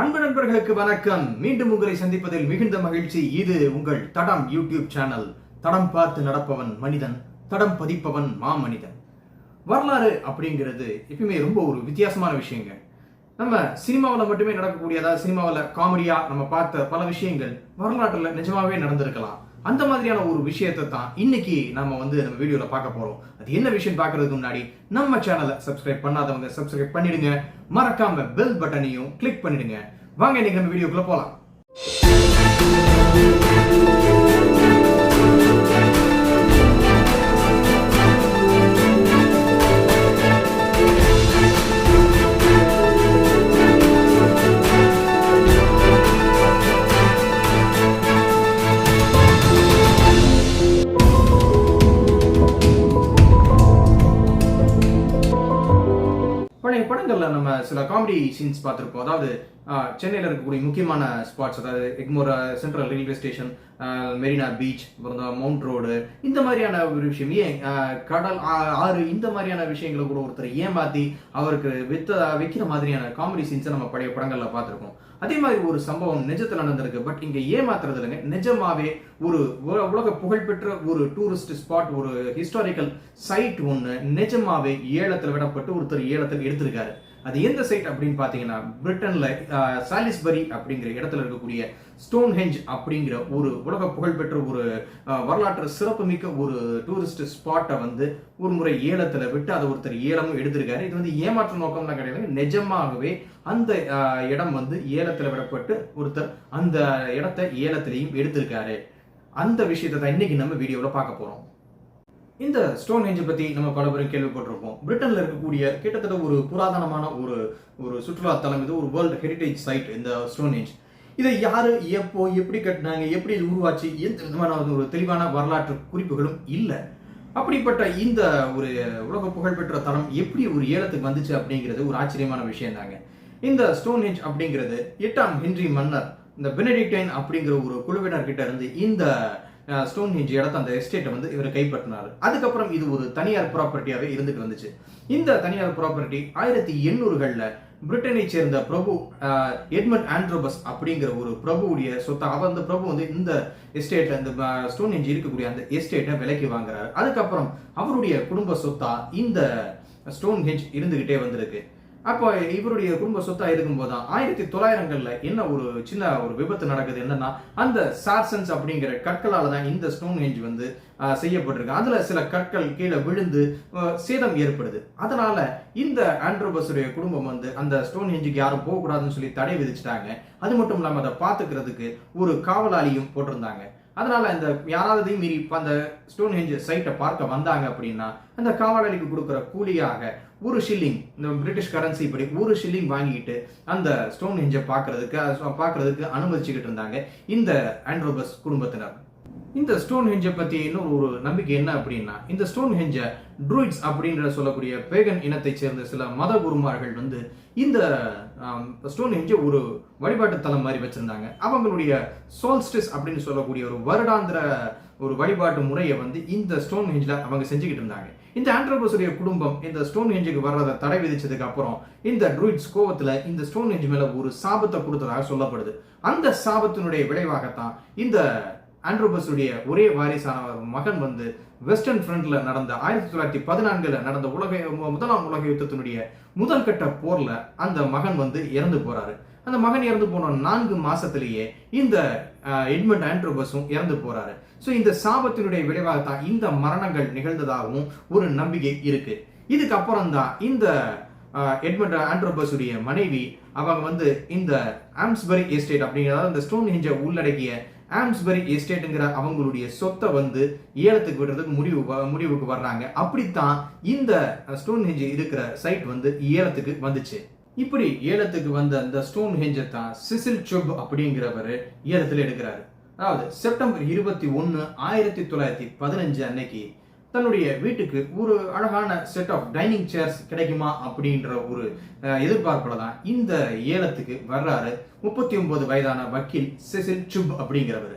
அன்பு நண்பர்களுக்கு வணக்கம். மீண்டும் உங்களை சந்திப்பதில் மிகுந்த மகிழ்ச்சி. இது உங்கள் தடம் யூடியூப் சேனல். தடம் பார்த்து நடப்பவன் மனிதன் தடம் பதிப்பவன் மா மனிதன் வரலாறு அப்படிங்கிறது எப்பயுமே ரொம்ப ஒரு வித்தியாசமான விஷயங்க. நம்ம சினிமாவில் மட்டுமே நடக்கக்கூடிய அதாவது சினிமாவில் காமெடியா நம்ம பார்த்த பல விஷயங்கள் வரலாற்றில் நிஜமாவே நடந்திருக்கலாம். அந்த மாதிரியான ஒரு விஷயத்தை தான் இன்னைக்கு நம்ம வந்து நம்ம வீடியோல பார்க்க போறோம். அது என்ன விஷயம் பார்க்கறதுக்கு முன்னாடி நம்ம சேனலை சப்ஸ்கிரைப் பண்ணாதவங்க சப்ஸ்கிரைப் பண்ணிடுங்க. மறக்காம பெல் பட்டனையும் கிளிக் பண்ணிடுங்க. வாங்க இன்னைக்கு நம்ம வீடியோக்குள்ள போலாம். நம்ம சில காமெடி சீன்ஸ் பார்த்துருப்போம். அதாவது சென்னையில் இருக்கக்கூடிய முக்கியமான ஸ்பாட்ஸ் அதாவது Egmore central railway station Marina beach அப்புறம் மவுண்ட் ரோடு இந்த மாதிரியான ஒரு விஷயம். ஏன் கடல் ஆ- ஆறு இந்த மாதிரியான விஷயங்களை கூட ஒருத்தர் ஏமாத்தி அவருக்கு வித்த வைக்கிற மாதிரியான காமெடி சீன்ஸை நம்ம பழைய படங்களில் பார்த்துருக்கோம். அதே மாதிரி ஒரு சம்பவம் நிஜத்தில் நடந்திருக்கு. பட் இங்கே ஏமாத்துறது இல்லைங்க. நிஜமாவே ஒரு உலக புகழ்பெற்ற ஒரு டூரிஸ்ட் ஸ்பாட் ஒரு ஹிஸ்டாரிக்கல் சைட் ஒன்று நிஜமாவே ஏலத்தில் விடப்பட்டு ஒருத்தர் ஏலத்தில் எடுத்திருக்காரு. அது எந்த சைட் அப்படின்னு பார்த்தீங்கன்னா பிரிட்டனில் சாலிஸ்பரி அப்படிங்கிற இடத்துல இருக்கக்கூடிய ஸ்டோன் ஹெஞ்ச் அப்படிங்கிற ஒரு உலக புகழ்பெற்ற ஒரு வரலாற்று சிறப்புமிக்க ஒரு டூரிஸ்ட் ஸ்பாட்டை வந்து ஒரு முறை ஏலத்தில் விட்டு அதை ஒருத்தர் ஏலமும் எடுத்திருக்காரு. இது வந்து ஏமாற்று நோக்கம்லாம் கிடையாது. நிஜமாகவே அந்த இடம் வந்து ஏலத்தில் விடப்பட்டு ஒருத்தர் அந்த இடத்த ஏலத்திலையும் எடுத்திருக்காரு. அந்த விஷயத்தை தான் இன்னைக்கு நம்ம வீடியோவில் பார்க்க போகிறோம் இந்த ஸ்டோன் ஏஞ்சை பத்தி நம்ம பல பேரும் கேள்விப்பட்டிருப்போம். பிரிட்டன்ல இருக்கக்கூடிய கிட்டத்தட்ட ஒரு புராதனமான ஒரு ஒரு சுற்றுலா தலம் இது ஒரு வேர்ல்டு ஹெரிட்டேஜ் சைட் இந்த ஸ்டோன் ஏஞ்ச் இதை யாரு எப்போ எப்படி கட்டினாங்க எப்படி இது உருவாச்சு எந்த விதமான ஒரு தெளிவான வரலாற்று குறிப்புகளும் இல்லை. அப்படிப்பட்ட இந்த ஒரு உலக புகழ்பெற்ற தலம் எப்படி ஒரு ஏலத்துக்கு வந்துச்சு அப்படிங்கிறது ஒரு ஆச்சரியமான விஷயம் தாங்க. இந்த ஸ்டோன் ஹெஞ்ச் அப்படிங்கிறது எட்டாம் ஹென்றி மன்னர் இந்த பெனடிக்டைன் அப்படிங்கிற ஒரு குழுவினர் கிட்ட இருந்து இந்த ஸ்டோன் ஹெஞ்ச் இடத்த அந்த எஸ்டேட்டை வந்து இவர் கைப்பற்றினார். அதுக்கப்புறம் இது ஒரு தனியார் ப்ராப்பர்ட்டியாகவே இருந்துட்டு வந்துச்சு இந்த தனியார் ப்ராப்பர்ட்டி ஆயிரத்தி எண்ணூறுகளில் பிரிட்டனை சேர்ந்த பிரபு எட்மண்ட் ஆண்ட்ரோபஸ் அப்படிங்கிற ஒரு பிரபுவுடைய சொத்தை அவர் அந்த பிரபு வந்து இந்த எஸ்டேட்டில் இந்த ஸ்டோன் ஹெஞ்ச் இருக்கக்கூடிய அந்த எஸ்டேட்டை விலைக்கு வாங்குறாரு. அதுக்கப்புறம் அவருடைய குடும்ப சொத்தா இந்த ஸ்டோன் ஹெஞ்ச் இருந்துகிட்டே வந்திருக்கு. அப்போ இவருடைய குடும்ப சொத்தா இருக்கும்போது தான் ஆயிரத்தி தொள்ளாயிரங்கள்ல என்ன ஒரு சின்ன ஒரு விபத்து நடக்குது என்னன்னா அந்த சார்சன்ஸ் அப்படிங்கிற கற்களால தான் இந்த ஸ்டோன் ஹெஞ்ச் வந்து செய்யப்பட்டிருக்கு. அதுல சில கற்கள் கீழே விழுந்து சேதம் ஏற்படுது. அதனால இந்த ஆண்ட்ரோபஸுடைய குடும்பம் வந்து அந்த ஸ்டோன் ஹெஞ்சுக்கு யாரும் போகக்கூடாதுன்னு சொல்லி தடை விதிச்சிட்டாங்க. அது மட்டும் இல்லாமல் அதை பார்த்துக்கிறதுக்கு ஒரு காவலாளியும் போட்டிருந்தாங்க. அதனால இந்த யாராவது மீறி இப்போ அந்த ஸ்டோன் ஹெஞ்ச் சைட்டை பார்க்க வந்தாங்க அப்படின்னா அந்த காவலாளிக்கு கொடுக்குற கூலியாக ஒரு ஷில்லிங் இந்த பிரிட்டிஷ் கரன்சி படி ஒரு ஷில்லிங் வாங்கிட்டு அந்த ஸ்டோன் ஹெஞ்சை பார்க்கறதுக்கு அது பார்க்கறதுக்கு அனுமதிச்சுக்கிட்டு இருந்தாங்க இந்த ஆண்ட்ரோபஸ் குடும்பத்தினர். இந்த ஸ்டோன் ஹெஞ்சை பற்றி இன்னொரு ஒரு நம்பிக்கை என்ன அப்படின்னா இந்த ஸ்டோன் ஹெஞ்சை ட்ரூயிட்ஸ் அப்படின்ற சொல்லக்கூடிய பேகன் இனத்தை சேர்ந்த சில மத குருமார்கள் வந்து இந்த ஸ்டோன் ஹெஞ்சை ஒரு வழிபாட்டு தலம் மாதிரி வச்சுருந்தாங்க. அவங்களுடைய சோல்ஸ்டிஸ் அப்படின்னு சொல்லக்கூடிய ஒரு வருடாந்திர ஒரு வழிபாட்டு முறையை வந்து இந்த ஸ்டோன் ஹெஞ்சில் அவங்க செஞ்சுக்கிட்டு இருந்தாங்க. இந்த ஆண்ட்ரோபஸுடைய குடும்பம் இந்த ஸ்டோன் ஹெஞ்சுக்கு வர்றதை தடை விதிச்சதுக்கு அப்புறம் இந்த ட்ரூயிட்ஸ் கோவத்தில் இந்த ஸ்டோன் ஹெஞ்ச் மேலே ஒரு சாபத்தை கொடுத்ததாக சொல்லப்படுது. அந்த சாபத்தினுடைய விளைவாகத்தான் இந்த ஆண்ட்ரோபஸுடைய ஒரே வாரிசான மகன் வந்து வெஸ்டர்ன் ஃப்ரண்ட்ல நடந்த ஆயிரத்தி தொள்ளாயிரத்தி பதினான்குல நடந்த உலக முதலாம் உலக யுத்தத்தினுடைய முதல் கட்ட போர்ல அந்த மகன் வந்து இறந்து போறாரு. அந்த மகன் இறந்து போன நான்கு மாசத்திலேயே இந்த எட்மண்ட் ஆண்ட்ரோபஸும் இறந்து போறாரு. ஸோ இந்த சாபத்தினுடைய விளைவாக தான் இந்த மரணங்கள் நிகழ்ந்ததாகவும் ஒரு நம்பிக்கை இருக்கு. இதுக்கப்புறம் தான் இந்த எட்மண்ட் ஆண்ட்ரோபஸுடைய மனைவி அவங்க வந்து இந்த ஆம்ஸ்பரி எஸ்டேட் அப்படிங்கிறதாவது இந்த ஸ்டோன் ஹெஞ்சை உள்ளடக்கிய ஆம்ஸ்பரி எஸ்டேட்டுங்கிற அவங்களுடைய சொத்தை வந்து ஏலத்துக்கு விடுறதுக்கு முடிவு வ- முடிவுக்கு வர்றாங்க. அப்படித்தான் இந்த ஸ்டோன் ஹெஞ்ச் இருக்கிற சைட் வந்து ஏலத்துக்கு வந்துச்சு. இப்படி ஏலத்துக்கு வந்த அந்த ஸ்டோன் ஹெஞ்சை தான் சிசில் சொப் அப்படிங்கிறவர் ஏலத்தில் எடுக்கிறாரு. அதாவது செப்டம்பர் இருபத்தி ஒன்று ஆயிரத்தி தொள்ளாயிரத்தி பதினஞ்சு அன்னைக்கு தன்னுடைய வீட்டுக்கு ஒரு அழகான செட் ஆஃப் டைனிங் சேர்ஸ் கிடைக்குமா அப்படின்ற ஒரு எதிர்பார்ப்பில் எதிர்பார்ப்புல தான் இந்த ஏலத்துக்கு வர்றாரு. முப்பத்தி ஒன்பது வயதான வக்கீல் செசில் சுப் அப்படிங்கிறவர்.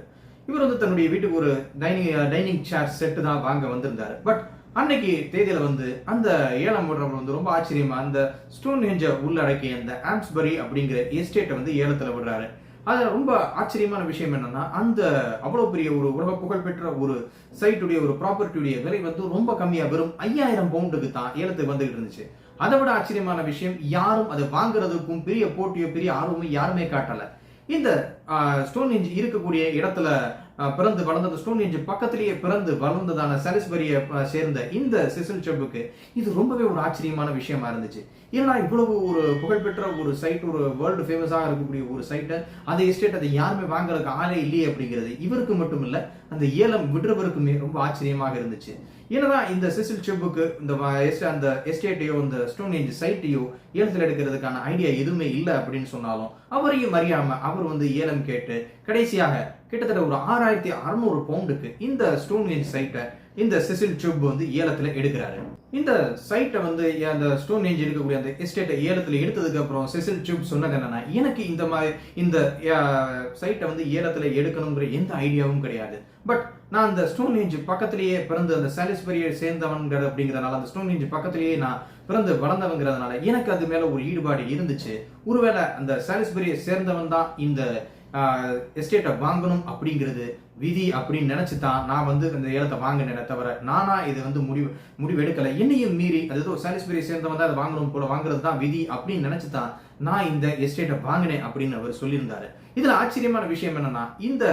இவர் வந்து தன்னுடைய வீட்டுக்கு ஒரு டைனிங் டைனிங் சேர் செட்டு தான் வாங்க வந்திருந்தாரு. பட் அன்னைக்கு தேதியில வந்து அந்த ஏலம் விடுறவங்க வந்து ரொம்ப ஆச்சரியமா அந்த ஸ்டோன் ஹெஞ்ச உள்ளடக்கிய அந்த ஆம்ஸ்பரி அப்படிங்கிற எஸ்டேட்டை வந்து ஏலத்துல விடுறாரு அது ரொம்ப ஆச்சரியமான விஷயம் என்னன்னா அந்த அவ்வளவு பெரிய ஒரு உலக புகழ்பெற்ற ஒரு சைட்டுடைய ஒரு ப்ராப்பர்ட்டியுடைய விலை வந்து ரொம்ப கம்மியா வெறும் ஐயாயிரம் பவுண்டுக்கு தான் ஏலத்துக்கு வந்துகிட்டு இருந்துச்சு. அதை விட ஆச்சரியமான விஷயம் யாரும் அதை வாங்குறதுக்கும் பெரிய போட்டியோ பெரிய ஆர்வமும் யாருமே காட்டல. இந்த ஸ்டோன் இன்ஜி இருக்கக்கூடிய இடத்துல பிறந்து வளர்ந்தது ஸ்டோன் ஹெஞ்ச் பக்கத்திலேயே பிறந்து வளர்ந்ததான சலிஸ்பரியை சேர்ந்த இந்த சிசில் செப்புக்கு இது ரொம்பவே ஒரு ஆச்சரியமான விஷயமா இருந்துச்சு. ஏன்னா இவ்வளவு ஒரு புகழ்பெற்ற ஒரு சைட் ஒரு வேர்ல்டு ஃபேமஸாக இருக்கக்கூடிய ஒரு சைட்டை அந்த எஸ்டேட் அதை யாருமே வாங்குறதுக்கு ஆளே இல்லையே அப்படிங்கிறது இவருக்கு மட்டும் இல்ல அந்த ஏலம் விடுறவருக்குமே ரொம்ப ஆச்சரியமாக இருந்துச்சு. ஏன்னா இந்த சிசில் செப்புக்கு இந்த அந்த எஸ்டேட்டையோ இந்த ஸ்டோன் ஏஞ்ச் சைட்டையோ ஏலத்தில் எடுக்கிறதுக்கான ஐடியா எதுவுமே இல்லை அப்படின்னு சொன்னாலும் அவரையும் அறியாம அவர் வந்து ஏலம் கேட்டு கடைசியாக கிட்டத்தட்ட ஒரு ஆறாயிரத்தி அறுநூறு பவுண்டுக்கு இந்த ஸ்டோன் சைட்டை இந்த செசில் சுப் வந்து ஏலத்தில் எடுக்கிறாரு. இந்த சைட்டை வந்து அந்த ஸ்டோன் ஏஞ்ச் இருக்கக்கூடிய அந்த எஸ்டேட்டை ஏலத்தில் எடுத்ததுக்கு அப்புறம் செசில் சுப் சொன்னது என்னன்னா எனக்கு இந்த மாதிரி இந்த சைட்டை வந்து ஏலத்தில் எடுக்கணுங்கிற எந்த ஐடியாவும் கிடையாது. பட் நான் அந்த ஸ்டோன் ஏஞ்ச் பக்கத்திலேயே பிறந்து அந்த சாலிஸ்பரியை சேர்ந்தவன்கிற அப்படிங்கிறதுனால அந்த ஸ்டோன் ஏஞ்ச் பக்கத்திலேயே நான் பிறந்து வளர்ந்தவங்கிறதுனால எனக்கு அது மேல ஒரு ஈடுபாடு இருந்துச்சு. ஒருவேளை அந்த சாலிஸ்பரியை சேர்ந்தவன் தான் இந்த எஸ்டேட்டை வாங்கணும் அப்படிங்கிறது விதி அப்படின்னு நினச்சி தான் நான் வந்து இந்த ஏலத்தை வாங்கினேனே தவிர நானா இது வந்து முடிவு முடிவு எடுக்கலை என்னையும் மீறி அதாவது சாலிஸ்பரியை சேர்ந்தவன் தான் அதை வாங்கணும் போல வாங்குறது தான் விதி அப்படின்னு நினச்சி தான் நான் இந்த எஸ்டேட்டை வாங்கினேன் அப்படின்னு அவர் சொல்லியிருந்தாரு. இதில் ஆச்சரியமான விஷயம் என்னன்னா இந்த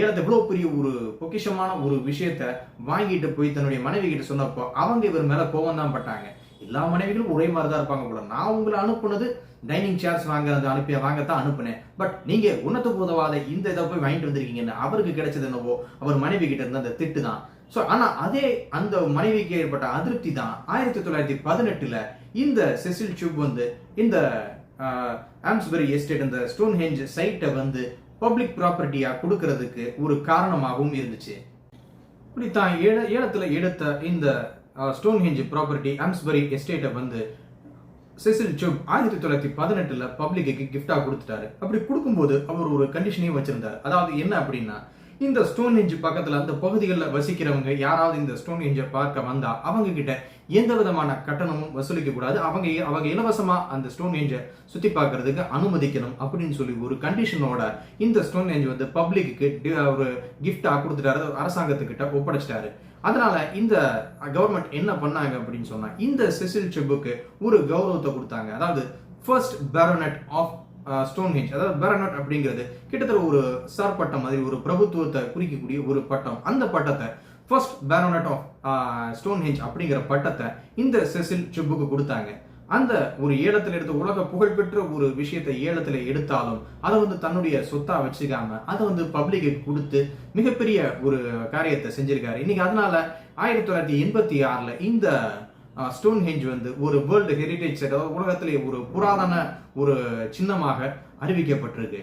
ஏலத்தை இவ்வளோ பெரிய ஒரு பொக்கிஷமான ஒரு விஷயத்த வாங்கிட்டு போய் தன்னுடைய மனைவி கிட்ட சொன்னப்போ அவங்க இவர் மேலே கோவம் தான் பட்டாங்க. எல்லா மனைவிகளும் ஒரே மாதிரி தான் இருப்பாங்க போல. நான் உங்களை அனுப்புனது டைனிங் சேர்ஸ் வாங்க அனுப்பி வாங்கத்தான் அனுப்புனேன். பட் நீங்க உன்னத்துக்கு உதவாத இந்த இதை போய் வாங்கிட்டு வந்திருக்கீங்கன்னு அவருக்கு கிடைச்சது என்னவோ அவர் மனைவி கிட்ட இருந்த அந்த திட்டு தான் ஸோ ஆனா அதே அந்த மனைவிக்கு ஏற்பட்ட அதிருப்தி தான் ஆயிரத்தி தொள்ளாயிரத்தி பதினெட்டுல இந்த செசில் சூப் வந்து இந்த ஆம்ஸ்பரி எஸ்டேட் இந்த ஸ்டோன் ஹெஞ்ச் சைட்டை வந்து பப்ளிக் ப்ராப்பர்ட்டியா கொடுக்கறதுக்கு ஒரு காரணமாகவும் இருந்துச்சு. இப்படி தான் ஏல ஏலத்தில் எடுத்த இந்த ஸ்டோன்ஹெஞ்ச் ப்ராப்பர்ட்டி ஆம்ஸ்பரி எஸ்டேட்டை வந்து செசில் சுப் ஆயிரத்தி தொள்ளாயிரத்தி பதினெட்டில் பப்ளிக்கு கிஃப்டாக கொடுத்துட்டாரு. அப்படி கொடுக்கும்போது அவர் ஒரு கண்டிஷனையும் வச்சிருந்தார். அதாவது என்ன அப்படின்னா இந்த ஸ்டோன் ஹெஞ்ச் பக்கத்தில் அந்த பகுதிகளில் வசிக்கிறவங்க யாராவது இந்த ஸ்டோன் ஹெஞ்சை பார்க்க வந்தால் அவங்க கிட்ட எந்த விதமான கட்டணமும் வசூலிக்க கூடாது. அவங்க அவங்க இலவசமாக அந்த ஸ்டோன் ஹெஞ்சை சுற்றி பார்க்கறதுக்கு அனுமதிக்கணும் அப்படின்னு சொல்லி ஒரு கண்டிஷனோட இந்த ஸ்டோன் ஹெஞ்ச் வந்து பப்ளிக்கு ஒரு கிஃப்டாக கொடுத்துட்டாரு. அரசாங்கத்துக்கிட்ட ஒப்படைச்சிட்டாரு. அதனால இந்த கவர்மெண்ட் என்ன பண்ணாங்க அப்படின்னு சொன்னா இந்த செசில் செப்புக்கு ஒரு கௌரவத்தை கொடுத்தாங்க. அதாவது ஃபர்ஸ்ட் பேரோனட் ஆஃப் ஸ்டோன்ஹெஞ்ச் அதாவது பேரோனட் அப்படிங்கிறது கிட்டத்தட்ட ஒரு சார் பட்டம் மாதிரி ஒரு பிரபுத்துவத்தை குறிக்கக்கூடிய ஒரு பட்டம். அந்த பட்டத்தை ஃபர்ஸ்ட் பேரோனட் ஆஃப் ஸ்டோன்ஹெஞ்ச் அப்படிங்கிற பட்டத்தை இந்த செசில் செப்புக்கு கொடுத்தாங்க. அந்த ஒரு ஏலத்தில் எடுத்த உலக புகழ்பெற்ற ஒரு விஷயத்தை ஏலத்தில் எடுத்தாலும் அதை வந்து தன்னுடைய சொத்தா வச்சுக்காம அதை வந்து பப்ளிக்கு கொடுத்து மிகப்பெரிய ஒரு காரியத்தை செஞ்சிருக்காரு. இன்னைக்கு அதனால ஆயிரத்தி தொள்ளாயிரத்தி எண்பத்தி ஆறுல இந்த ஸ்டோன் ஹெஞ்ச் வந்து ஒரு வேர்ல்டு ஹெரிடேஜ் சைட் அதாவது உலகத்திலே ஒரு புராதன ஒரு சின்னமாக அறிவிக்கப்பட்டிருக்கு.